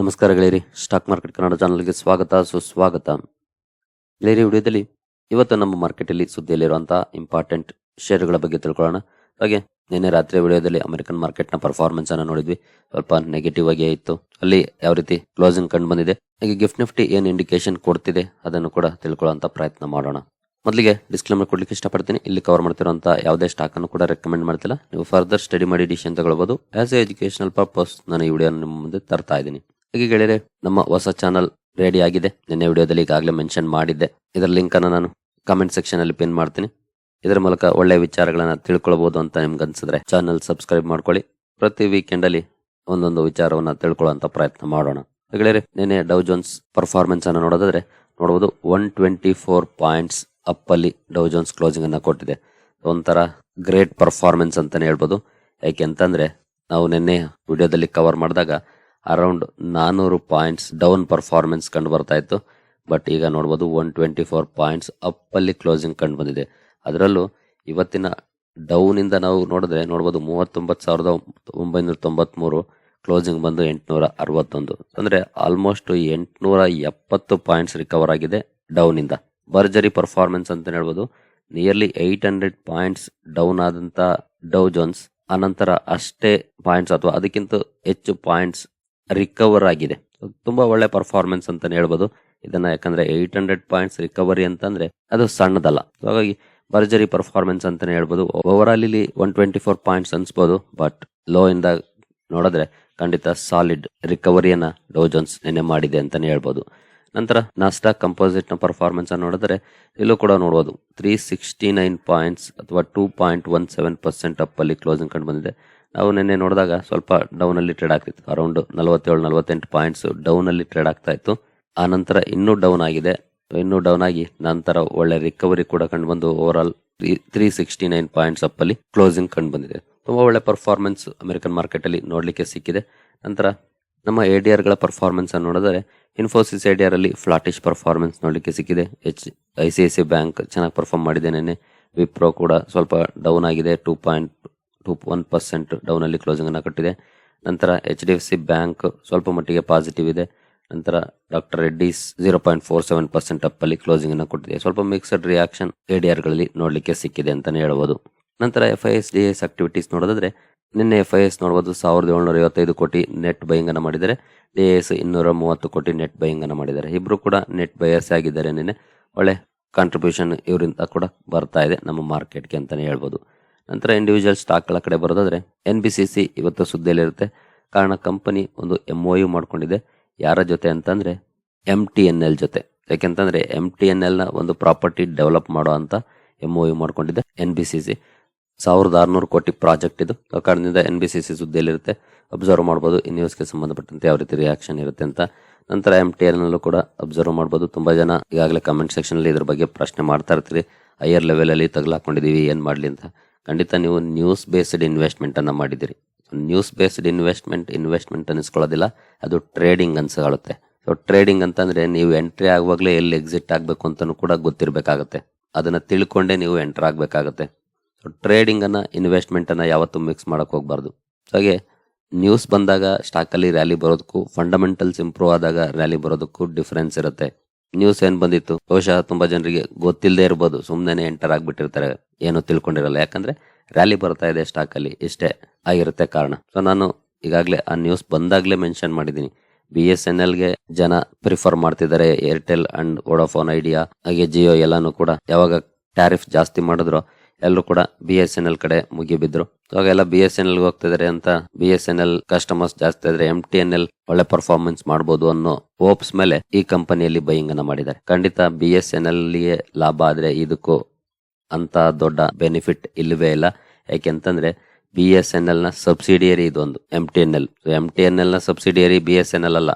ನಮಸ್ಕಾರ ಗೆಳೆಯರಿ. Stock market Kannada ಚಾನಲ್ಗೆ ಸ್ವಾಗತ, ಸುಸ್ವಾಗತ. ಗೆಳೆಯರಿ, ವಿಡಿಯೋದಲ್ಲಿ ಇವತ್ತು ನಮ್ಮ ಮಾರ್ಕೆಟಲ್ಲಿ ಸುದ್ದಿಯಲ್ಲಿರುವಂತಹ ಇಂಪಾರ್ಟೆಂಟ್ ಷೇರುಗಳ ಬಗ್ಗೆ ತಿಳ್ಕೊಳ್ಳೋಣ. ಹಾಗೆ ನಿನ್ನೆ ರಾತ್ರಿ ವಿಡಿಯೋದಲ್ಲಿ ಅಮೆರಿಕನ್ ಮಾರ್ಕೆಟ್ನ ಪರ್ಫಾರ್ಮೆನ್ಸ್ ಅನ್ನು ನೋಡಿದ್ವಿ. ಸ್ವಲ್ಪ ನೆಗೆಟಿವ್ ಆಗಿ ಇತ್ತು. ಅಲ್ಲಿ ಯಾವ ರೀತಿ ಕ್ಲೋಸಿಂಗ್ ಕಂಡು ಬಂದಿದೆ. ಹಾಗೆ ಗಿಫ್ಟ್ ನಿಫ್ಟಿ ಏನು ಇಂಡಿಕೇಶನ್ ಕೊಡ್ತಿದೆ ಅದನ್ನು ಕೂಡ ತಿಳ್ಕೊಳ್ಳುವಂತ ಪ್ರಯತ್ನ ಮಾಡೋಣ. ಮೊದಲಿಗೆ ಡಿಸ್ಕ್ಲೇಮರ್ ಕೊಡ್ಲಿಕ್ಕೆ ಇಷ್ಟಪಡ್ತೀನಿ. ಇಲ್ಲಿ ಕವರ್ ಮಾಡ್ತಿರುವಂತಹ ಯಾವುದೇ ಸ್ಟಾಕ್ ಅನ್ನು ಕೂಡ ರೆಕಮೆಂಡ್ ಮಾಡ್ತಿಲ್ಲ. ನೀವು ಫರ್ದರ್ ಸ್ಟಡಿ ಮಾಡಿ ಡಿಸಿಷನ್ ತಗೊಳ್ಬಹುದು ಆಸ್ ಎ ಎಜುಕೇಶನಲ್ ಪರ್ಪಸ್ ನಾನು ಈ ವಿಡಿಯೋ ನಿಮ್ಮ ಮುಂದೆ ತರ್ತಾ ಇದ್ದೀನಿ. ಹಾಗೆ ಗೆಳೆಯರೆ, ನಮ್ಮ ಹೊಸ ಚಾನಲ್ ರೆಡಿ ಆಗಿದೆ. ನಿನ್ನೆ ವಿಡಿಯೋದಲ್ಲಿ ಈಗಾಗಲೇ ಮೆನ್ಷನ್ ಮಾಡಿದ್ದೆ. ಇದರ ಲಿಂಕನ್ನು ನಾನು ಕಮೆಂಟ್ ಸೆಕ್ಷನ್ ಅಲ್ಲಿ ಪಿನ್ ಮಾಡ್ತೀನಿ. ಇದರ ಮೂಲಕ ಒಳ್ಳೆ ವಿಚಾರಗಳನ್ನ ತಿಳ್ಕೊಳ್ಬಹುದು ಅಂತ ನಿಮ್ಗೆ ಅನ್ಸಿದ್ರೆ ಚಾನಲ್ ಸಬ್ಸ್ಕ್ರೈಬ್ ಮಾಡ್ಕೊಳ್ಳಿ. ಪ್ರತಿ ವೀಕೆಂಡ್ ಅಲ್ಲಿ ಒಂದೊಂದು ವಿಚಾರವನ್ನ ತಿಳ್ಕೊಳ್ಳುವಂತ ಪ್ರಯತ್ನ ಮಾಡೋಣ. ಗೆಳೆಯರೆ, ನಿನ್ನೆ ಡೌ ಜೋನ್ಸ್ ಪರ್ಫಾರ್ಮೆನ್ಸ್ ಅನ್ನು ನೋಡೋದಾದ್ರೆ ನೋಡಬಹುದು one twenty four points up ಅಲ್ಲಿ ಡೌ ಜೋನ್ಸ್ ಕ್ಲೋಸಿಂಗ್ ಅನ್ನ ಕೊಟ್ಟಿದೆ. ಒಂಥರ ಗ್ರೇಟ್ ಪರ್ಫಾರ್ಮೆನ್ಸ್ ಅಂತಾನೆ ಹೇಳ್ಬೋದು. ಯಾಕೆ ಅಂತಂದ್ರೆ ನಾವು ನಿನ್ನೆ ವಿಡಿಯೋದಲ್ಲಿ ಕವರ್ ಮಾಡಿದಾಗ ಅರೌಂಡ್ ನಾನೂರು ಪಾಯಿಂಟ್ಸ್ ಡೌನ್ ಪರ್ಫಾರ್ಮೆನ್ಸ್ ಕಂಡು ಬರ್ತಾ ಇತ್ತು. ಬಟ್ ಈಗ ನೋಡ್ಬೋದು ಒನ್ ಟ್ವೆಂಟಿ ಫೋರ್ ಪಾಯಿಂಟ್ಸ್ ಅಪ್ಪಲ್ಲಿ ಕ್ಲೋಸಿಂಗ್ ಕಂಡು ಬಂದಿದೆ. ಅದರಲ್ಲೂ ಇವತ್ತಿನ ಡೌನಿಂದ ನಾವು ನೋಡಿದ್ರೆ ನೋಡ್ಬೋದು ಮೂವತ್ತೊಂಬತ್ತು ಸಾವಿರದ ಒಂಬೈನೂರ ತೊಂಬತ್ಮೂರು ಕ್ಲೋಸಿಂಗ್ ಬಂದು ಎಂಟುನೂರ ಅರವತ್ತೊಂದು. ಅಂದರೆ ಆಲ್ಮೋಸ್ಟ್ ಎಂಟುನೂರ ಎಪ್ಪತ್ತು ಪಾಯಿಂಟ್ಸ್ ರಿಕವರ್ ಆಗಿದೆ ಡೌನಿಂದ ಭರ್ಜರಿ ಪರ್ಫಾರ್ಮೆನ್ಸ್ ಅಂತ ಹೇಳ್ಬೋದು. Nearly eight hundred points down ಆದಂಥ ಡೌ ಜೋನ್ಸ್ ಅನಂತರ ಅಷ್ಟೇ ಪಾಯಿಂಟ್ಸ್ ಅಥವಾ ಅದಕ್ಕಿಂತ ಹೆಚ್ಚು ಪಾಯಿಂಟ್ಸ್ ರಿಕವರ್ ಆಗಿದೆ. ತುಂಬಾ ಒಳ್ಳೆ ಪರ್ಫಾರ್ಮೆನ್ಸ್ ಅಂತಾನೆ ಹೇಳ್ಬೋದು. ಇದನ್ನ ಯಾಕಂದ್ರೆ ಏಟ್ ಹಂಡ್ರೆಡ್ ಪಾಯಿಂಟ್ಸ್ ರಿಕವರಿ ಅಂತಂದ್ರೆ ಅದು ಸಣ್ಣದಲ್ಲ. ಹಾಗಾಗಿ ಭರ್ಜರಿ ಪರ್ಫಾರ್ಮೆನ್ಸ್ ಅಂತಾನೆ ಹೇಳ್ಬೋದು. ಓವರ್ ಆಲ್ ಇಲ್ಲಿ ಒನ್ ಟ್ವೆಂಟಿ ಫೋರ್ ಪಾಯಿಂಟ್ಸ್ ಅನ್ಸ್ಬೋದು. ಬಟ್ ಲೋ ಇಂದ ನೋಡಿದ್ರೆ ಖಂಡಿತ ಸಾಲಿಡ್ ರಿಕವರಿಯನ್ನ ಡೋ ಜೋನ್ಸ್ ನಿನ್ನೆ ಮಾಡಿದೆ ಅಂತಾನೆ ಹೇಳ್ಬೋದು. ನಂತರ ನಾಸ್ಟಾಕ್ ಕಂಪೋಸಿಟ್ನ ಪರ್ಫಾರ್ಮೆನ್ಸ್ ನೋಡಿದ್ರೆ ಇಲ್ಲೂ ಕೂಡ ನೋಡ್ಬೋದು. ತ್ರೀ ಸಿಕ್ಸ್ಟಿ ನೈನ್ ಪಾಯಿಂಟ್ಸ್ ಅಥವಾ two point one seven percent ಅಪ್ಪಲ್ಲಿ closing ಕಂಡು ಬಂದಿದೆ. ನಾವು ನಿನ್ನೆ ನೋಡಿದಾಗ ಸ್ವಲ್ಪ ಡೌನಲ್ಲಿ ಟ್ರೇಡ್ ಆಗ್ತಿತ್ತು. ಅರೌಂಡ್ ನಲವತ್ತೇಳು ನಲವತ್ತೆಂಟು ಪಾಯಿಂಟ್ಸ್ ಡೌನಲ್ಲಿ ಟ್ರೇಡ್ ಆಗ್ತಾ ಇತ್ತು. ಆ ನಂತರ ಇನ್ನೂ ಡೌನ್ ಆಗಿದೆ. ಇನ್ನೂ ಡೌನ್ ಆಗಿ ನಂತರ ಒಳ್ಳೆ ರಿಕವರಿ ಕೂಡ ಕಂಡು ಬಂದು overall three sixty nine points ಅಪ್ಪಲ್ಲಿ closing ಕಂಡು ಬಂದಿದೆ. ತುಂಬಾ ಒಳ್ಳೆ ಪರ್ಫಾರ್ಮೆನ್ಸ್ ಅಮೆರಿಕನ್ ಮಾರ್ಕೆಟ್ ಅಲ್ಲಿ ನೋಡ್ಲಿಕ್ಕೆ ಸಿಕ್ಕಿದೆ. ನಂತರ ನಮ್ಮ ಎಡಿಆರ್ಗಳ ಪರ್ಫಾರ್ಮೆನ್ಸ್ ಅನ್ನು ನೋಡಿದರೆ ಇನ್ಫೋಸಿಸ್ ಎಡಿಆರ್ ಅಲ್ಲಿ ಫ್ಲಾಟಿಶ್ ಪರ್ಫಾರ್ಮೆನ್ಸ್ ನೋಡಲಿಕ್ಕೆ ಸಿಕ್ಕಿದೆ. H I C I C bank ಚೆನ್ನಾಗಿ ಪರ್ಫಾರ್ಮ್ ಮಾಡಿದೆ ವಿಪ್ರೋ ಕೂಡ ಸ್ವಲ್ಪ ಡೌನ್ ಆಗಿದೆ two point two one percent down ಅಲ್ಲಿ ಕ್ಲೋಸಿಂಗ್ ಅನ್ನು ಕಟ್ಟಿದೆ. ನಂತರ H D F C bank ಸ್ವಲ್ಪ ಮಟ್ಟಿಗೆ ಪಾಸಿಟಿವ್ ಇದೆ. ನಂತರ doctor Reddy's zero point four seven percent up ಅಲ್ಲಿ ಕ್ಲೋಸಿಂಗ್ ಅನ್ನು ಕೊಟ್ಟಿದೆ. ಸ್ವಲ್ಪ ಮಿಕ್ಸಡ್ ರಿಯಾಕ್ಷನ್ ಎಡಿಆರ್ಗಳಲ್ಲಿ ನೋಡಲಿಕ್ಕೆ ಸಿಕ್ಕಿದೆ ಅಂತಲೇ ಹೇಳ್ಬೋದು. ನಂತರ F I S D S activities ನೋಡೋದಾದ್ರೆ ನಿನ್ನೆ ಎಫ್ ಐ ಎಸ್ ನೋಡಬಹುದು ಸಾವಿರದ ಏಳ್ನೂರ ಐವತ್ತೈದು ಕೋಟಿ ನೆಟ್ ಬೈಯಿಂಗ್ ಮಾಡಿದ್ದಾರೆ. ಮಾಡಿದರೆ ಡಿ ಎಸ್ ಇನ್ನೂರ ಮೂವತ್ತು ಕೋಟಿ ನೆಟ್ ಬೈಯಿಂಗ್ ಅನ್ನ ಮಾಡಿದ್ದಾರೆ. ಇಬ್ರು ಕೂಡ ನೆಟ್ ಬಯರ್ಸ್ ಆಗಿದ್ದಾರೆ ನಿನ್ನೆ. ಒಳ್ಳೆ ಕಾಂಟ್ರಿಬ್ಯೂಷನ್ ಇವರಿಂದ ಕೂಡ ಬರ್ತಾ ಇದೆ ನಮ್ಮ ಮಾರ್ಕೆಟ್ಗೆ ಅಂತಲೇ ಹೇಳ್ಬೋದು. ನಂತರ ಇಂಡಿವಿಜುವಲ್ ಸ್ಟಾಕ್ಗಳ ಕಡೆ ಬರೋದಾದ್ರೆ ಎನ್ ಬಿ ಸಿ ಸಿ ಇವತ್ತು ಸುದ್ದಿಯಲ್ಲಿರುತ್ತೆ. ಕಾರಣ ಕಂಪನಿ ಒಂದು ಎಂ ಒ ಯು ಮಾಡ್ಕೊಂಡಿದೆ. ಯಾರ ಜೊತೆ ಅಂತಂದ್ರೆ ಎಂ ಟಿ ಎನ್ ಎಲ್ ಜೊತೆ. ಯಾಕೆಂತಂದ್ರೆ ಎಂ ಟಿ ಎನ್ ಎಲ್ನ ಒಂದು ಪ್ರಾಪರ್ಟಿ ಡೆವಲಪ್ ಮಾಡೋ ಅಂತ ಎಂ ಒ ಯು ಮಾಡ್ಕೊಂಡಿದೆ ಎನ್ ಬಿ ಸಿ ಸಿ ಸಾವಿರದ ಆರುನೂರು ಕೋಟಿ ಪ್ರಾಜೆಕ್ಟ್ ಇದು. ಕಾರಣದಿಂದ ಎನ್ ಬಿ ಸಿ ಸಿ ಸುದ್ದಿಯಲ್ಲಿರುತ್ತೆ. ಅಬ್ಸರ್ವ್ ಮಾಡ್ಬೋದು. ಈ ನ್ಯೂಸ್ಗೆ ಸಂಬಂಧಪಟ್ಟಂತೆ ಯಾವ ರೀತಿ ರಿಯಾಕ್ಷನ್ ಇರುತ್ತೆ ಅಂತ. ನಂತರ ಎಂ ಟಿ ಎಲ್ನಲ್ಲೂ ಕೂಡ ಅಬ್ಸರ್ವ್ ಮಾಡ್ಬೋದು. ತುಂಬಾ ಜನ ಈಗಾಗಲೇ ಕಮೆಂಟ್ ಸೆಕ್ಷನಲ್ಲಿ ಇದ್ರ ಬಗ್ಗೆ ಪ್ರಶ್ನೆ ಮಾಡ್ತಾ ಇರ್ತೀರಿ. ಹೈಯರ್ ಲೆವೆಲಲ್ಲಿ ಅಲ್ಲಿ ಹಾಕೊಂಡಿದ್ದೀವಿ ಏನು ಮಾಡಲಿ ಅಂತ. ಖಂಡಿತ ನೀವು ನ್ಯೂಸ್ ಬೇಸ್ಡ್ ಇನ್ವೆಸ್ಟ್ಮೆಂಟನ್ನು ಮಾಡಿದ್ದೀರಿ. ನ್ಯೂಸ್ ಬೇಸ್ಡ್ ಇನ್ವೆಸ್ಟ್ಮೆಂಟ್ ಇನ್ವೆಸ್ಟ್ಮೆಂಟ್ ಅನ್ನಿಸ್ಕೊಳ್ಳೋದಿಲ್ಲ. ಅದು ಟ್ರೇಡಿಂಗ್ ಅನ್ಸಗಳುತ್ತೆ ಸೊ ಟ್ರೇಡಿಂಗ್ ಅಂತಂದ್ರೆ ನೀವು ಎಂಟ್ರಿ ಆಗುವಾಗಲೇ ಎಲ್ಲಿ ಎಕ್ಸಿಟ್ ಆಗಬೇಕು ಅಂತಲೂ ಕೂಡ ಗೊತ್ತಿರಬೇಕಾಗತ್ತೆ. ಅದನ್ನು ತಿಳ್ಕೊಂಡೇ ನೀವು ಎಂಟ್ರ್ ಆಗ್ಬೇಕಾಗತ್ತೆ. ಸೊ ಟ್ರೇಡಿಂಗ್ ಅನ್ನ ಇನ್ವೆಸ್ಟ್ಮೆಂಟ್ ಅನ್ನ ಯಾವತ್ತೂ ಮಿಕ್ಸ್ ಮಾಡೋಕ್ಕೆ ಹೋಗಬಾರ್ದು. ಹಾಗೆ ನ್ಯೂಸ್ ಬಂದಾಗ ಸ್ಟಾಕಲ್ಲಿ ರ್ಯಾಲಿ ಬರೋದಕ್ಕೂ ಫಂಡಮೆಂಟಲ್ಸ್ ಇಂಪ್ರೂವ್ ಆದಾಗ ರ್ಯಾಲಿ ಬರೋದಕ್ಕೂ ಡಿಫ್ರೆನ್ಸ್ ಇರುತ್ತೆ. ನ್ಯೂಸ್ ಏನ್ ಬಂದಿತ್ತು? ಬಹುಶಃ ತುಂಬಾ ಜನರಿಗೆ ಗೊತ್ತಿಲ್ಲದೆ ಇರ್ಬೋದು ಸುಮ್ಮನೆ ಎಂಟರ್ ಆಗಿಬಿಟ್ಟಿರ್ತಾರೆ, ಏನು ತಿಳ್ಕೊಂಡಿರಲ್ಲ. ಯಾಕಂದ್ರೆ ರ್ಯಾಲಿ ಬರ್ತಾ ಇದೆ ಸ್ಟಾಕ್ ಅಲ್ಲಿ, ಇಷ್ಟೇ ಆಗಿರುತ್ತೆ ಕಾರಣ. ಸೊ ನಾನು ಈಗಾಗಲೇ ಆ ನ್ಯೂಸ್ ಬಂದಾಗ್ಲೇ ಮೆನ್ಷನ್ ಮಾಡಿದ್ದೀನಿ. ಬಿ ಎಸ್ ಎನ್ ಎಲ್ಗೆ ಜನ ಪ್ರಿಫರ್ ಮಾಡ್ತಿದ್ದಾರೆ ಏರ್ಟೆಲ್ ಅಂಡ್ ವೋಡಾಫೋನ್ ಐಡಿಯಾ ಹಾಗೆ ಜಿಯೋ ಎಲ್ಲಾನು ಕೂಡ ಯಾವಾಗ ಟ್ಯಾರಿಫ್ ಜಾಸ್ತಿ ಮಾಡಿದ್ರು ಎಲ್ಲರೂ ಕೂಡ ಬಿ ಎಸ್ ಎನ್ ಎಲ್ ಕಡೆ ಮುಗಿಬಿದ್ರು ಅವಾಗೆಲ್ಲ ಬಿ ಎಸ್ ಎನ್ ಎಲ್ ಹೋಗ್ತಿದ್ದಾರೆ ಅಂತ B S N L customers ಜಾಸ್ತಿ ಆದ್ರೆ ಎಂ ಟಿ ಎನ್ ಎಲ್ ಒಳ್ಳೆ ಪರ್ಫಾರ್ಮೆನ್ಸ್ ಮಾಡಬಹುದು ಅನ್ನೋ ಹೋಪ್ಸ್ ಮೇಲೆ ಈ ಕಂಪನಿಯಲ್ಲಿ ಬೈಯಿಂಗ್ ಅನ್ನ ಮಾಡಿದ್ದಾರೆ. ಖಂಡಿತ ಬಿ ಎಸ್ ಎನ್ ಎಲ್ ಲಾಭ ಆದ್ರೆ ಇದಕ್ಕೂ ಅಂತ ದೊಡ್ಡ ಬೆನಿಫಿಟ್ ಇಲ್ಲವೇ ಇಲ್ಲ. ಯಾಕೆಂತಂದ್ರೆ ಬಿ ಎಸ್ ಎನ್ ಎಲ್ನ ಸಬ್ಸಿಡಿಯರಿ ಇದೊಂದು M T N L M T N ಎಲ್ನ subsidiary B S N L ಅಲ್ಲ.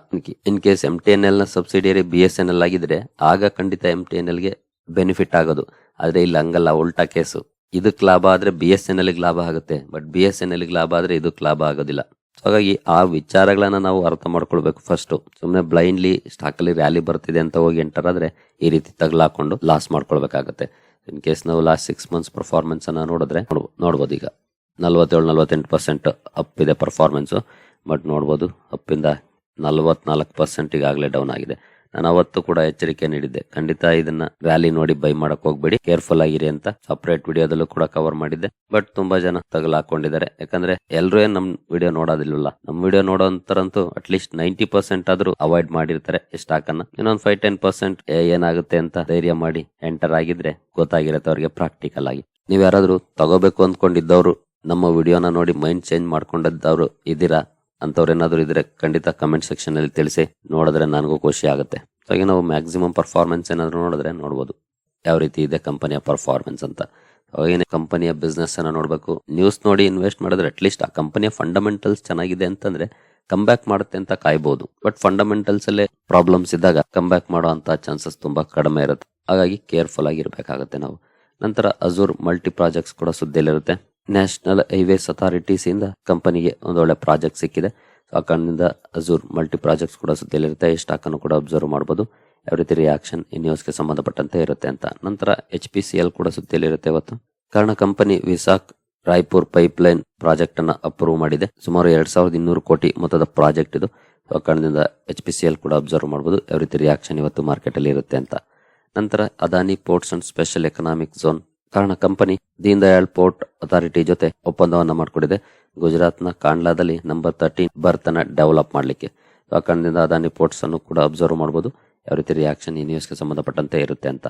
In case M T N ಎಲ್ನ subsidiary B S N L ಆಗಿದ್ರೆ ಆಗ ಖಂಡಿತ ಎಂ ಟಿ ಎನ್ ಎಲ್ಗೆ ಬೆನಿಫಿಟ್ ಆಗೋದು. ಆದ್ರೆ ಇಲ್ಲಿ, ಹಂಗಲ್ಲ, ಉಲ್ಟಾ ಕೇಸು ಇದಕ್ ಲಾಭ ಆದರೆ ಬಿ ಎಸ್ ಎನ್ ಎಲ್ಗೆ ಲಾಭ ಆಗುತ್ತೆ ಬಟ್ ಬಿ ಎಸ್ ಎನ್ ಎಲ್ಗೆ ಲಾಭ ಆದರೆ ಇದಕ್ಕೆ ಲಾಭ ಆಗೋದಿಲ್ಲ. ಹಾಗಾಗಿ ಆ ವಿಚಾರಗಳನ್ನ ನಾವು ಅರ್ಥ ಮಾಡ್ಕೊಳ್ಬೇಕು ಫಸ್ಟು ಸುಮ್ಮನೆ ಬ್ಲೈಂಡ್ಲಿ ಸ್ಟಾಕಲ್ಲಿ ರ್ಯಾಲಿ ಬರ್ತಿದೆ ಅಂತ ಹೋಗಿ ಎಂಟರ್ ಆದರೆ ಈ ರೀತಿ ತಗಲಾಕೊಂಡು ಲಾಸ್ ಮಾಡ್ಕೊಳ್ಬೇಕಾಗತ್ತೆ. ಇನ್ ಕೇಸ್ ನಾವು ಲಾಸ್ಟ್ ಸಿಕ್ಸ್ ಮಂತ್ಸ್ ಪರ್ಫಾರ್ಮೆನ್ಸ್ ಅನ್ನ ನೋಡಿದ್ರೆ ನೋಡ್ಬೋದು ಈಗ. ನಲ್ವತ್ತೇಳು, ನಲ್ವತ್ತೆಂಟು ಪರ್ಸೆಂಟ್ ಅಪ್ ಇದೆ ಪರ್ಫಾರ್ಮೆನ್ಸು ಬಟ್ ನೋಡ್ಬೋದು ಅಪ್ಪಿಂದ ನಲವತ್ನಾಲ್ಕು ಪರ್ಸೆಂಟ್ ಈಗಾಗಲೇ ಡೌನ್ ಆಗಿದೆ. ನಾನು ಅವತ್ತು ಕೂಡ ಎಚ್ಚರಿಕೆ ನೀಡಿದ್ದೆ. ಖಂಡಿತ ಇದನ್ನ ವ್ಯಾಲಿ ನೋಡಿ ಬೈ ಮಾಡಕ್ ಹೋಗ್ಬೇಡಿ. ಕೇರ್ಫುಲ್ ಆಗಿರಿ ಅಂತ ಸಪರೇಟ್ ವಿಡಿಯೋದಲ್ಲೂ ಕೂಡ ಕವರ್ ಮಾಡಿದ್ದೆ. ಬಟ್ ತುಂಬಾ ಜನ ತಗಲಾಕೊಂಡಿದ್ದಾರೆ ಯಾಕಂದ್ರೆ ಎಲ್ರೂ ನಮ್ ವಿಡಿಯೋ ನೋಡೋದಿಲ್ಲ ನಮ್ ವಿಡಿಯೋ ನೋಡೋಂತರಂತೂ ಅಟ್ಲೀಸ್ಟ್ ನೈಂಟಿ ಪರ್ಸೆಂಟ್ ಆದ್ರೂ ಅವಾಯ್ಡ್ ಮಾಡಿರ್ತಾರೆ ಸ್ಟಾಕ್ ಅನ್ನ ಇನ್ನೊಂದ್ ಫೈವ್ ಟೆನ್ ಪರ್ಸೆಂಟ್ ಏನಾಗುತ್ತೆ ಅಂತ ಧೈರ್ಯ ಮಾಡಿ ಎಂಟರ್ ಆಗಿದ್ರೆ ಗೊತ್ತಾಗಿರತ್ತೆ ಅವ್ರಿಗೆ ಪ್ರಾಕ್ಟಿಕಲ್ ಆಗಿ. ನೀವ್ ಯಾರಾದ್ರೂ ತಗೋಬೇಕು ಅಂದ್ಕೊಂಡಿದ್ದವ್ರು, ನಮ್ಮ ವಿಡಿಯೋನ ನೋಡಿ ಮೈಂಡ್ ಚೇಂಜ್ ಮಾಡ್ಕೊಂಡಿದ್ದವ್ರು ಇದೀರಾ? ಅಂತವ್ರೇನಾದ್ರೂ ಇದ್ರೆ ಖಂಡಿತ ಕಮೆಂಟ್ ಸೆಕ್ಷನ್ ಅಲ್ಲಿ ತಿಳಿಸಿ. ನೋಡಿದ್ರೆ ನನಗೂ ಖುಷಿ ಆಗುತ್ತೆ. ಹಾಗೆ ನಾವು ಮ್ಯಾಕ್ಸಿಮಮ್ ಪರ್ಫಾರ್ಮೆನ್ಸ್ ಏನಾದ್ರು ನೋಡಿದ್ರೆ ನೋಡ್ಬೋದು. ಯಾವ ರೀತಿ ಇದೆ ಕಂಪನಿಯ ಪರ್ಫಾರ್ಮೆನ್ಸ್ ಅಂತ. ಹಾಗೇನೆ ಕಂಪನಿಯ ಬಿಸ್ನೆಸ್ ಅನ್ನ ನೋಡ್ಬೇಕು. ನ್ಯೂಸ್ ನೋಡಿ ಇನ್ವೆಸ್ಟ್ ಮಾಡಿದ್ರೆ ಅಟ್ಲೀಸ್ಟ್ ಆ ಕಂಪನಿಯ ಫಂಡಮೆಂಟಲ್ಸ್ ಚೆನ್ನಾಗಿದೆ ಅಂತಂದ್ರೆ ಕಮ್ ಬ್ಯಾಕ್ ಮಾಡುತ್ತೆ ಅಂತ ಕಾಯ್ಬೋದು. ಬಟ್ ಫಂಡಮೆಂಟಲ್ಸ್ ಅಲ್ಲೇ ಪ್ರಾಬ್ಲಮ್ಸ್ ಇದ್ದಾಗ ಕಮ್ ಬ್ಯಾಕ್ ಮಾಡೋ ಅಂತ ಚಾನ್ಸಸ್ ತುಂಬಾ ಕಡಿಮೆ ಇರುತ್ತೆ. ಹಾಗಾಗಿ ಕೇರ್ಫುಲ್ ಆಗಿರ್ಬೇಕಾಗತ್ತೆ ನಾವು. ನಂತರ ಅಜೂರ್ ಮಲ್ಟಿ ಪ್ರಾಜೆಕ್ಟ್ಸ್ ಕೂಡ ಸುದ್ದಿಯಲ್ಲಿರುತ್ತೆ. ನ್ಯಾಷನಲ್ ಹೈವೇಸ್ ಅಥಾರಿಟೀಸ್ ಇಂದ ಕಂಪನಿಗೆ ಒಳ್ಳೆ ಪ್ರಾಜೆಕ್ಟ್ ಸಿಕ್ಕಿದೆ. ಆ ಕಾರಣದಿಂದ ಅಜೂರ್ ಮಲ್ಟಿ ಪ್ರಾಜೆಕ್ಟ್ಸ್ ಕೂಡ ಸುದ್ದಿಯಲ್ಲಿರುತ್ತೆ. ಈ ಸ್ಟಾಕ್ ಅನ್ನು ಕೂಡ ಅಬ್ಸರ್ವ್ ಮಾಡಬಹುದು ಯಾವ ರೀತಿ ರಿಯಾಕ್ಷನ್ ಈ ನ್ಯೂಸ್ಗೆ ಸಂಬಂಧಪಟ್ಟಂತೆ ಇರುತ್ತೆ ಅಂತ. ನಂತರ ಎಚ್ ಪಿ ಸಿ ಎಲ್ ಕೂಡ ಸುದ್ದಿಯಲ್ಲಿರುತ್ತೆ ಇವತ್ತು. ಕಾರಣ company Vizag Raipur pipeline project ಅನ್ನ ಅಪ್ರೂವ್ ಮಾಡಿದೆ. ಸುಮಾರು ಎರಡ್ ಸಾವಿರದ ಇನ್ನೂರು ಕೋಟಿ ಮೊತ್ತದ ಪ್ರಾಜೆಕ್ಟ್ ಇದು. ಆ ಕಾರಣದಿಂದ ಎಚ್ ಪಿ ಸಿ ಎಲ್ ಕೂಡ ಅಬ್ಸರ್ವ್ ಮಾಡಬಹುದು ಯಾವ ರೀತಿ ರಿಯಾಕ್ಷನ್ ಇವತ್ತು ಮಾರ್ಕೆಟ್ ಅಲ್ಲಿ ಇರುತ್ತೆ ಅಂತ. ನಂತರ Adani ports and special economic zone ಕಾರಣ company Deen Dayal port authority ಜೊತೆ ಒಪ್ಪಂದವನ್ನು ಮಾಡಿಕೊಂಡಿದೆ. ಗುಜರಾತ್ನ ಕಾಂಡ್ಲಾದಲ್ಲಿ ನಂಬರ್ ತರ್ಟೀನ್ ಬರ್ತ್ ಅನ್ನ ಡೆವಲಪ್ ಮಾಡಲಿಕ್ಕೆ. ಆ ಕಾರಣದಿಂದ ಅದಾನಿ ಪೋರ್ಟ್ಸ್ ಅನ್ನು ಕೂಡ ಅಬ್ಸರ್ವ್ ಮಾಡಬಹುದು ಯಾವ ರೀತಿ ರಿಯಾಕ್ಷನ್ ಈ ನ್ಯೂಸ್ಗೆ ಸಂಬಂಧಪಟ್ಟಂತೆ ಇರುತ್ತೆ ಅಂತ.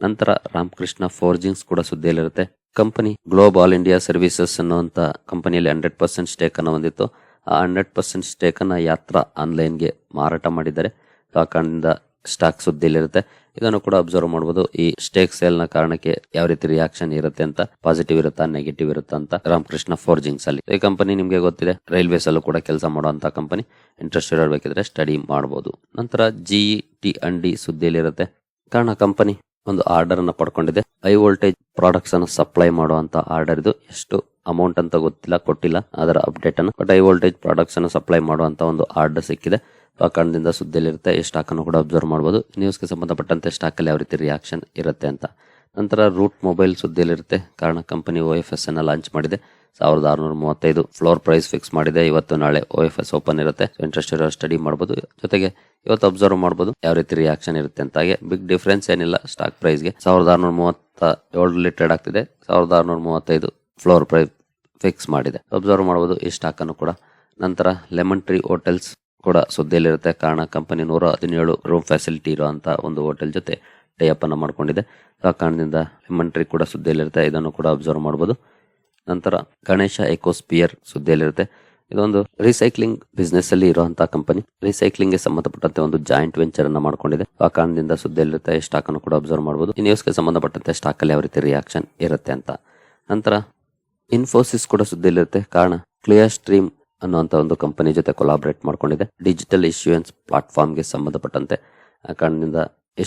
ನಂತರ ರಾಮಕೃಷ್ಣ ಫೋರ್ಜಿಂಗ್ಸ್ ಕೂಡ ಸುದ್ದಿಯಲ್ಲಿರುತ್ತೆ. Company globe all India services ಅನ್ನುವಂತ ಕಂಪನಿಯಲ್ಲಿ ಹಂಡ್ರೆಡ್ ಪರ್ಸೆಂಟ್ ಸ್ಟೇಕ್ ಅನ್ನು ಹೊಂದಿತ್ತು. ಆ ಹಂಡ್ರೆಡ್ ಪರ್ಸೆಂಟ್ ಸ್ಟೇಕ್ ಅನ್ನ ಯಾತ್ರಾ ಆನ್ಲೈನ್ಗೆ ಮಾರಾಟ ಮಾಡಿದ್ದಾರೆ. ಆ ಕಾರಣದಿಂದ ಸ್ಟಾಕ್ ಸುದ್ದಿಯಲ್ಲಿರುತ್ತೆ. ಇದನ್ನು ಕೂಡ ಅಬ್ಸರ್ವ್ ಮಾಡಬಹುದು ಈ ಸ್ಟೇಕ್ ಸೇಲ್ನ ಕಾರಣಕ್ಕೆ ಯಾವ ರೀತಿ ರಿಯಾಕ್ಷನ್ ಇರುತ್ತೆ ಅಂತ ಪಾಸಿಟಿವ್ ಇರುತ್ತಾ ನೆಗೆಟಿವ್ ಇರುತ್ತಾ ಅಂತ ರಾಮಕೃಷ್ಣ ಫೋರ್ಜಿಂಗ್ಸ್ ಅಲ್ಲಿ. ಈ ಕಂಪನಿ ನಿಮಗೆ ಗೊತ್ತಿದೆ. ರೈಲ್ವೇಸ್ ಅಲ್ಲೂ ಕೂಡ ಕೆಲಸ ಮಾಡುವಂತ ಕಂಪನಿ ಇಂಟ್ರೆಸ್ಟ್ ಇರಬೇಕಿದ್ರೆ ಸ್ಟಡಿ ಮಾಡಬಹುದು ನಂತರ ಜಿಇ ಟಿ ಅಂಡ್ ಡಿ ಸುದ್ದಿಯಲ್ಲಿರುತ್ತೆ. ಕಾರಣ ಕಂಪನಿ ಒಂದು ಆರ್ಡರ್ ಅನ್ನ ಪಡ್ಕೊಂಡಿದೆ. ಹೈ ವೋಲ್ಟೇಜ್ ಪ್ರಾಡಕ್ಟ್ಸ್ ಅನ್ನು ಸಪ್ಲೈ ಮಾಡುವಂತ ಆರ್ಡರ್ ಇದು. ಎಷ್ಟು ಅಮೌಂಟ್ ಅಂತ ಗೊತ್ತಿಲ್ಲ, ಕೊಟ್ಟಿಲ್ಲ. ಅದರ ಅಪ್ಡೇಟ್ ಅನ್ನು. ಬಟ್ ಹೈ ವೋಲ್ಟೇಜ್ ಪ್ರಾಡಕ್ಟ್ಸ್ ಅನ್ನು ಸಪ್ಲೈ ಮಾಡುವಂತ ಒಂದು ಆರ್ಡರ್ ಸಿಕ್ಕಿದೆ. ಆ ಕಾರಣದಿಂದ ಸುದ್ದಿಯಲ್ಲಿರುತ್ತೆ ಈ ಸ್ಟಾಕನ್ನು ಕೂಡ ಅಬ್ಸರ್ವ್ ಮಾಡ್ಬೋದು. ನ್ಯೂಸ್ಗೆ ಸಂಬಂಧಪಟ್ಟಂತೆ ಸ್ಟಾಕಲ್ಲಿ ಯಾವ ರೀತಿ ರಿಯಾಕ್ಷನ್ ಇರುತ್ತೆ ಅಂತ. ನಂತರ ರೂಟ್ ಮೊಬೈಲ್ ಸುದ್ದಿಯಲ್ಲಿರುತ್ತೆ, ಕಾರಣ ಕಂಪನಿ ಓ ಎಫ್ ಎಸ್ ಅನ್ನ ಲಾಂಚ್ ಮಾಡಿದೆ. ಸಾವಿರದ ಆರುನೂರ ಮೂವತ್ತೈದು ಫ್ಲೋರ್ ಪ್ರೈಸ್ ಫಿಕ್ಸ್ ಮಾಡಿದೆ. ಇವತ್ತು ನಾಳೆ ಓ ಎಫ್ ಎಸ್ ಓಪನ್ ಇರುತ್ತೆ. ಇಂಟ್ರೆಸ್ಟ್ ಇರೋ ಸ್ಟಡಿ ಮಾಡಬಹುದು ಜೊತೆಗೆ ಇವತ್ತು ಅಬ್ಸರ್ವ್ ಮಾಡಬಹುದು ಯಾವ ರೀತಿ ರಿಯಾಕ್ಷನ್ ಇರುತ್ತೆ ಅಂತ. ಹಾಗೆ ಬಿಗ್ ಡಿಫ್ರೆನ್ಸ್ ಏನಿಲ್ಲ ಸ್ಟಾಕ್ ಪ್ರೈಸ್ಗೆ ಸಾವಿರದ ಆರುನೂರ ಮೂವತ್ತ ಏಳರಲ್ಲಿ ಟ್ರೇಡ್ ಆಗ್ತಿದೆ. ಸಾವಿರದ ಆರುನೂರ ಮೂವತ್ತೈದು ಫ್ಲೋರ್ ಪ್ರೈಸ್ ಫಿಕ್ಸ್ ಮಾಡಿದೆ. ಅಬ್ಸರ್ವ್ ಮಾಡಬಹುದು ಈ ಸ್ಟಾಕನ್ನು ಕೂಡ. ನಂತರ ಲೆಮನ್ ಟ್ರೀ ಹೋಟೆಲ್ಸ್ ಕೂಡ ಸುದ್ದಿಯಲ್ಲಿರುತ್ತೆ. ಕಾರಣ ಕಂಪನಿ ನೂರ ಹದಿನೇಳು ರೂಮ್ ಫೆಸಿಲಿಟಿ ಇರುವಂತ ಒಂದು ಹೋಟೆಲ್ ಜೊತೆ ಟೈಅಪ್ ಅನ್ನ ಮಾಡ್ಕೊಂಡಿದೆ. ಆ ಕಾರಣದಿಂದ ಲೆಮನ್ ಕೂಡ ಸುದ್ದಿಯಲ್ಲಿರುತ್ತೆ. ಇದನ್ನು ಕೂಡ ಅಬ್ಸರ್ವ್ ಮಾಡಬಹುದು ನಂತರ ಗಣೇಶ ಎಕೋಸ್ಪಿಯರ್ ಸುದ್ದಿಯಲ್ಲಿರುತ್ತೆ. ಇದೊಂದು ರೀಸೈಕ್ಲಿಂಗ್ ಬಿಸ್ನೆಸ್ ಅಲ್ಲಿ ಇರುವಂತಹ ಕಂಪನಿ. ರೀಸೈಕ್ಲಿಂಗ್ಗೆ ಸಂಬಂಧಪಟ್ಟಂತೆ ಒಂದು ಜಾಯಿಂಟ್ ವೆಂಚರ್ ಅನ್ನ ಮಾಡ್ಕೊಂಡಿದೆ. ಆ ಕಾರಣದಿಂದ ಸುದ್ದಿಯಲ್ಲಿರುತ್ತೆ. ಸ್ಟಾಕ್ ಅನ್ನು ಕೂಡ ಅಬ್ಸರ್ವ್ ಮಾಡಬಹುದು ಈ ನ್ಯೂಸ್ಗೆ ಸಂಬಂಧಪಟ್ಟಂತೆ ಸ್ಟಾಕ್ ಅಲ್ಲಿ ಯಾವ ರೀತಿ ರಿಯಾಕ್ಷನ್ ಇರುತ್ತೆ ಅಂತ. ನಂತರ ಇನ್ಫೋಸಿಸ್ ಕೂಡ ಸುದ್ದಿಯಲ್ಲಿರುತ್ತೆ. ಕಾರಣ ಕ್ಲಿಯರ್ ಸ್ಟ್ರೀಮ್ ಅನ್ನುವಂತ ಒಂದು ಕಂಪನಿ ಜೊತೆ ಕೊಲಾಬರೇಟ್ ಮಾಡ್ಕೊಂಡಿದೆ. ಡಿಜಿಟಲ್ ಇಶ್ಯೂಯನ್ಸ್ ಪ್ಲಾಟ್ಫಾರ್ಮ್ಗೆ ಸಂಬಂಧಪಟ್ಟಂತೆ, ಆ ಕಾರಣದಿಂದ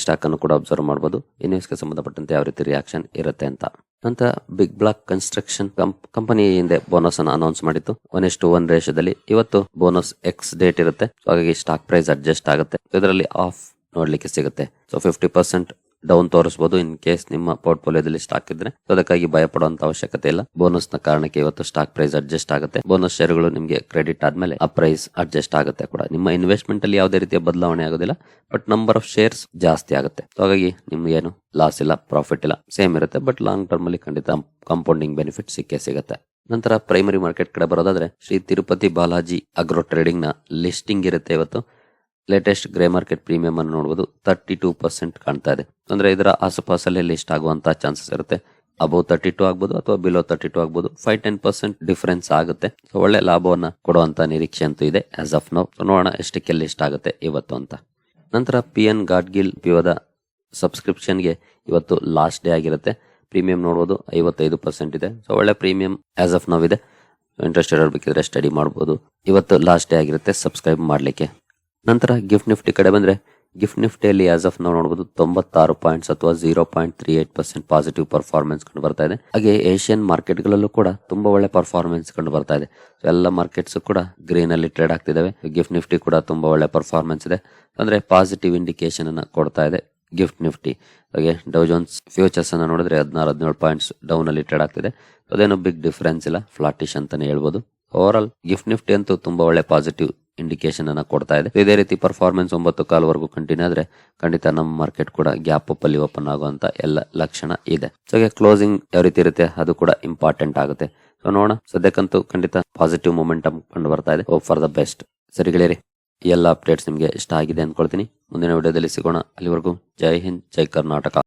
ಸ್ಟಾಕ್ ಅನ್ನು ಕೂಡ ಅಬ್ಸರ್ವ್ ಮಾಡಬಹುದು ಈ ನ್ಯೂಸ್ಗೆ ಸಂಬಂಧಪಟ್ಟಂತೆ ಯಾವ ರೀತಿ ರಿಯಾಕ್ಷನ್ ಇರುತ್ತೆ ಅಂತ. ನಂತರ ಬಿಗ್ ಬ್ಲಾಕ್ ಕನ್ಸ್ಟ್ರಕ್ಷನ್ ಕಂಪನಿ ಹಿಂದೆ ಬೋನಸ್ ಅನ್ನು ಅನೌನ್ಸ್ ಮಾಡಿತ್ತು. ಒನ್ ಎಸ್ ಟು ಒನ್ ರೇಷದಲ್ಲಿ ಇವತ್ತು ಬೋನಸ್ ಎಕ್ಸ್ ಡೇಟ್ ಇರುತ್ತೆ. ಹಾಗಾಗಿ ಸ್ಟಾಕ್ ಪ್ರೈಸ್ ಅಡ್ಜಸ್ಟ್ ಆಗುತ್ತೆ. ಇದರಲ್ಲಿ ಆಫ್ ನೋಡ್ಲಿಕ್ಕೆ ಸಿಗುತ್ತೆ. ಸೊ ಫಿಫ್ಟಿ ಪರ್ಸೆಂಟ್ ಡೌನ್ ತೋರಿಸಬಹುದು ಇನ್ ಕೇಸ್ ನಿಮ್ಮ ಪೋರ್ಟ್ಫೋಲಿಯೋದಲ್ಲಿ ಸ್ಟಾಕ್ ಇದ್ರೆ. ಅದಕ್ಕಾಗಿ ಭಯ ಪಡುವಂತ ಅವಶ್ಯಕತೆ ಇಲ್ಲ. ಬೋನಸ್ನ ಕಾರಣಕ್ಕೆ ಇವತ್ತು ಸ್ಟಾಕ್ ಪ್ರೈಸ್ ಅಡ್ಜಸ್ಟ್ ಆಗುತ್ತೆ. ಬೋನಸ್ ಶೇರ್ಗಳು ನಿಮಗೆ ಕ್ರೆಡಿಟ್ ಆದ್ಮೇಲೆ ಆ ಪ್ರೈಸ್ ಅಡ್ಜಸ್ಟ್ ಆಗುತ್ತೆ ಕೂಡ. ನಿಮ್ಮ ಇನ್ವೆಸ್ಟ್ಮೆಂಟ್ ಅಲ್ಲಿ ಯಾವುದೇ ರೀತಿಯ ಬದಲಾವಣೆ ಆಗೋದಿಲ್ಲ. ಬಟ್ ನಂಬರ್ ಆಫ್ ಶೇರ್ಸ್ ಜಾಸ್ತಿ ಆಗುತ್ತೆ. ಹಾಗಾಗಿ ನಿಮ್ಗೆ ಏನು ಲಾಸ್ ಇಲ್ಲ ಪ್ರಾಫಿಟ್ ಇಲ್ಲ ಸೇಮ್ ಇರುತ್ತೆ. ಬಟ್ ಲಾಂಗ್ ಟರ್ಮ್ ಅಲ್ಲಿ ಖಂಡಿತ ಕಾಂಪೌಂಡಿಂಗ್ ಬೆನಿಫಿಟ್ ಸಿಕ್ಕೇ ಸಿಗುತ್ತೆ. ನಂತರ ಪ್ರೈಮರಿ ಮಾರ್ಕೆಟ್ ಕಡೆ ಬರೋದಾದ್ರೆ ಶ್ರೀ ತಿರುಪತಿ ಬಾಲಾಜಿ ಅಗ್ರೋ ಟ್ರೇಡಿಂಗ್ನ ಲಿಸ್ಟಿಂಗ್ ಇರುತ್ತೆ ಇವತ್ತು. ಲೇಟೆಸ್ಟ್ ಗ್ರೇ ಮಾರ್ಕೆಟ್ ಪ್ರೀಮಿಯಂ ಅನ್ನು ನೋಡಬಹುದು ತರ್ಟಿ ಟೂ ಪರ್ಸೆಂಟ್ ಕಾಣ್ತಾ ಇದೆ. ಅಂದ್ರೆ ಇದರ ಆಸುಪಾಸಲ್ಲಿ ಲಿಸ್ಟ್ ಆಗುವಂತಹ ಚಾನ್ಸಸ್ ಇರುತ್ತೆ. ಅಬೌವ್ ತರ್ಟಿ ಟು ಆಗ್ಬೋದು ಅಥವಾ ಬಿಲೋ ತರ್ಟಿ ಟು ಆಗ್ಬೋದು. ಫೈವ್ ಟೆನ್ ಪರ್ಸೆಂಟ್ ಡಿಫರೆನ್ಸ್ ಆಗುತ್ತೆ. ಸೊ ಒಳ್ಳೆ ಲಾಭವನ್ನ ಕೊಡುವಂತ ನಿರೀಕ್ಷೆ ಅಂತೂ ಇದೆ ಆಸ್ ಆಫ್ ನೋ ನೋಡೋಣ ಎಷ್ಟಕ್ಕೆ ಲಿಸ್ಟ್ ಆಗುತ್ತೆ ಇವತ್ತು ಅಂತ. ನಂತರ ಪಿ ಎನ್ ಗಾಡ್ಗಿಲ್ ಪಿಯೋದ ಸಬ್ಸ್ಕ್ರಿಪ್ಷನ್ಗೆ ಇವತ್ತು ಲಾಸ್ಟ್ ಡೇ ಆಗಿರುತ್ತೆ. ಪ್ರೀಮಿಯಂ ನೋಡಬಹುದು ಐವತ್ತೈದು ಪರ್ಸೆಂಟ್ ಇದೆ. ಸೊ ಒಳ್ಳೆ ಪ್ರೀಮಿಯಂ ಆಸ್ ಆಫ್ ನೌ ಇದೆ. ಇಂಟ್ರೆಸ್ಟ್ ಇರಬೇಕಿದ್ರೆ ಸ್ಟಡಿ ಮಾಡಬಹುದು ಇವತ್ತು ಲಾಸ್ಟ್ ಡೇ ಆಗಿರುತ್ತೆ. ಸಬ್ಸ್ಕ್ರೈಬ್ ಮಾಡಲಿಕ್ಕೆ. ನಂತರ ಗಿಫ್ಟ್ ನಿಫ್ಟಿ ಕಡೆ ಬಂದ್ರೆ ಗಿಫ್ಟ್ ನಿಫ್ಟಿಯಲ್ಲಿ ಆಸ್ ಆಫ್ ನಾವು ನೋಡಬಹುದು ತೊಂಬತ್ತಾರು ಪಾಯಿಂಟ್ಸ್ ಅಥವಾ zero point three eight percent positive performance ಕಂಡು ಬರ್ತಾ ಇದೆ. ಹಾಗೆ ಏಷ್ಯನ್ ಮಾರ್ಕೆಟ್ಗಳಲ್ಲೂ ಕೂಡ ತುಂಬಾ ಒಳ್ಳೆ ಪರ್ಫಾರ್ಮೆನ್ಸ್ ಕಂಡು ಬರ್ತಾ ಇದೆ. ಎಲ್ಲ ಮಾರ್ಕೆಟ್ಸ್ ಕೂಡ ಗ್ರೀನ್ ಅಲ್ಲಿ ಟ್ರೇಡ್ ಆಗ್ತಿದಾವೆ. ಗಿಫ್ಟ್ ನಿಫ್ಟಿ ಕೂಡ ತುಂಬಾ ಒಳ್ಳೆ ಪರ್ಫಾರ್ಮೆನ್ಸ್ ಇದೆ. ಅಂದ್ರೆ ಪಾಸಿಟಿವ್ ಇಂಡಿಕೇಶನ್ ಅನ್ನ ಕೊಡ್ತಾ ಇದೆ ಗಿಫ್ಟ್ ನಿಫ್ಟಿ ಹಾಗೆ ಡೌ ಜೋನ್ಸ್ ಫ್ಯೂಚರ್ಸ್ ಅನ್ನ ನೋಡಿದ್ರೆ ಹದಿನಾರು, ಹದಿನೇಳು ಪಾಯಿಂಟ್ಸ್ ಡೌನ್ ಅಲ್ಲಿ ಟ್ರೇಡ್ ಆಗ್ತಿದೆ. ಅದೇನು ಬಿಗ್ ಡಿಫರೆನ್ಸ್ ಇಲ್ಲ ಫ್ಲಾಟಿಶ್ ಅಂತಾನೆ ಹೇಳ್ಬೋದು. ಓವರ್ ಆಲ್ ಗಿಫ್ಟ್ ನಿಫ್ಟಿ ಅಂತೂ ತುಂಬಾ ಒಳ್ಳೆ ಪಾಸಿಟಿವ್ ಇಂಡಿಕೇಶನ್ ಅನ್ನ ಕೊಡ್ತಾ ಇದೆ. ಇದೇ ರೀತಿ ಪರ್ಫಾರ್ಮೆನ್ಸ್ ಒಂಬತ್ತು ಕಾಲ್ವರೆಗೂ ಕಂಟಿನ್ಯೂ ಆದ್ರೆ ಖಂಡಿತ ನಮ್ಮ ಮಾರ್ಕೆಟ್ ಕೂಡ ಗ್ಯಾಪ್ ಅಪ್ ಅಲ್ಲಿ ಓಪನ್ ಆಗುವಂತ ಎಲ್ಲ ಲಕ್ಷಣ ಇದೆ. ಸೊ ಕ್ಲೋಸಿಂಗ್ ಯಾವ ರೀತಿ ಇರುತ್ತೆ ಅದು ಕೂಡ ಇಂಪಾರ್ಟೆಂಟ್ ಆಗುತ್ತೆ. ಸೊ ನೋಡೋಣ. ಸದ್ಯಕ್ಕಂತೂ ಖಂಡಿತ ಪಾಸಿಟಿವ್ ಮೊಮೆಂಟಮ್ ಕಂಡು ಬರ್ತಾ ಇದೆ. ಹೋಪ್ ಫಾರ್ ದ ಬೆಸ್ಟ್ ಸರಿ ಗೆಳೆಯರಿ ಎಲ್ಲ ಅಪ್ಡೇಟ್ಸ್ ನಿಮಗೆ ಇಷ್ಟ ಆಗಿದೆ ಅನ್ಕೊಳ್ತೀನಿ. ಮುಂದಿನ ವಿಡಿಯೋದಲ್ಲಿ ಸಿಗೋಣ. ಅಲ್ಲಿವರೆಗೂ ಜೈ ಹಿಂದ್, ಜೈ ಕರ್ನಾಟಕ.